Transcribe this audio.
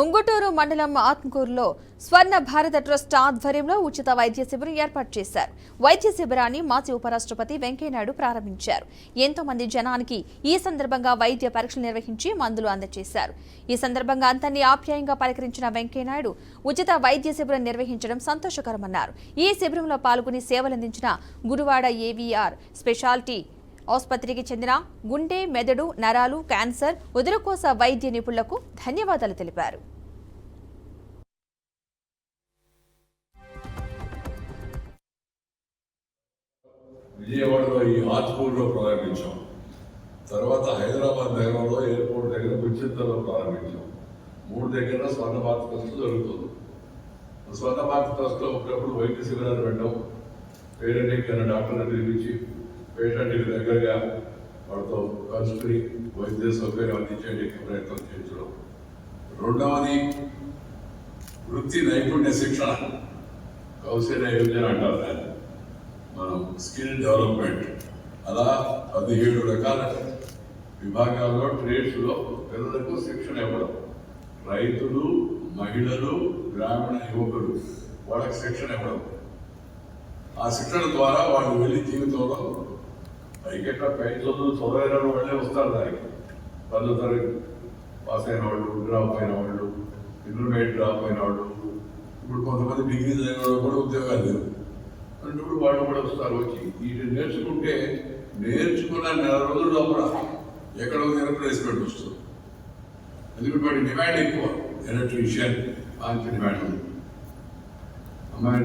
ఉంగుటూరు మండలం ఆత్మకూరులో స్వర్ణ భారత ట్రస్ట్ ఆధ్వర్యంలో ఉచిత వైద్య శిబిరం ఏర్పాటు చేశారు. వైద్య శిబిరాన్ని మాజీ ఉపరాష్ట్రపతి వెంకయ్యనాయుడు ప్రారంభించారు. ఎంతో మంది జనానికి ఈ సందర్భంగా వైద్య పరీక్షలు నిర్వహించి మందులు అందజేశారు. ఈ సందర్భంగా అంతన్ని ఆప్యాయంగా పలకరించిన వెంకయ్యనాయుడు ఉచిత వైద్య శిబిరం నిర్వహించడం సంతోషకరమన్నారు. ఈ శిబిరంలో పాల్గొని సేవలందించిన గురువాడ ఏవీఆర్ స్పెషాలిటీ ఆసుపత్రికి చెందిన గుండె మెదడు నరాలు క్యాన్సర్ ఉదరకోశ వైద్య నిపుణులకు ధన్యవాదాలు తెలిపారు. విజయవాడలో ఈ ఆత్మూరులో ప్రారంభించాం. తర్వాత హైదరాబాద్ నగరంలో ఎయిర్పోర్ట్ దగ్గర కుచిత్తంలో ప్రారంభించాం. మూడు దగ్గర స్వర్ణ భారత ట్రస్ట్ జరుగుతుంది. స్వర్ణ భారత ట్రస్ట్లో ఒకప్పుడు వైద్య శిబిరాలు పెట్టాం. పేరెంట్ అయిన డాక్టర్ని పిలిపించి పేషెంట్కి దగ్గరగా వాడితో కలుసుకుని వైద్య సౌకర్యం అందించేందుకు ప్రయత్నం చేయించడం. రెండవది వృత్తి నైపుణ్య శిక్షణ కౌశల్య యోజన అంటారు దాన్ని. మనం స్కిల్ డెవలప్మెంట్. అలా పదిహేడు రకాల విభాగాల్లో ట్రేడ్స్లో పిల్లలకు శిక్షణ ఇవ్వడం. రైతులు మహిళలు గ్రామీణ యువకులు వాళ్ళకి శిక్షణ ఇవ్వడం. ఆ శిక్షణ ద్వారా వాళ్ళు వెళ్ళి జీవితంలో పైకెట్లా పై చదువులు చదువైన వాళ్ళే వస్తారు దానికి. పదో తరగతి పాస్ అయిన వాళ్ళు డ్రాప్ అయిన వాళ్ళు ఇంటర్మీడియట్ డ్రాప్ అయిన వాళ్ళు ఇప్పుడు కొంతమంది డిగ్రీ చదివిన వాళ్ళు కూడా ఉద్యోగాలు లేవు. అంటే ఇప్పుడు వాళ్ళు కూడా వస్తారు వచ్చి. వీటిని నేర్చుకుంటే నేర్చుకున్న నెల రోజుల లోపల ఎక్కడ దగ్గర ప్లేస్మెంట్ వస్తుంది. ఎందుకంటే వాడి డిమాండ్ ఎక్కువ. ఎలక్ట్రీషియన్ మంచి డిమాండ్ ఉంది. అమ్మాయి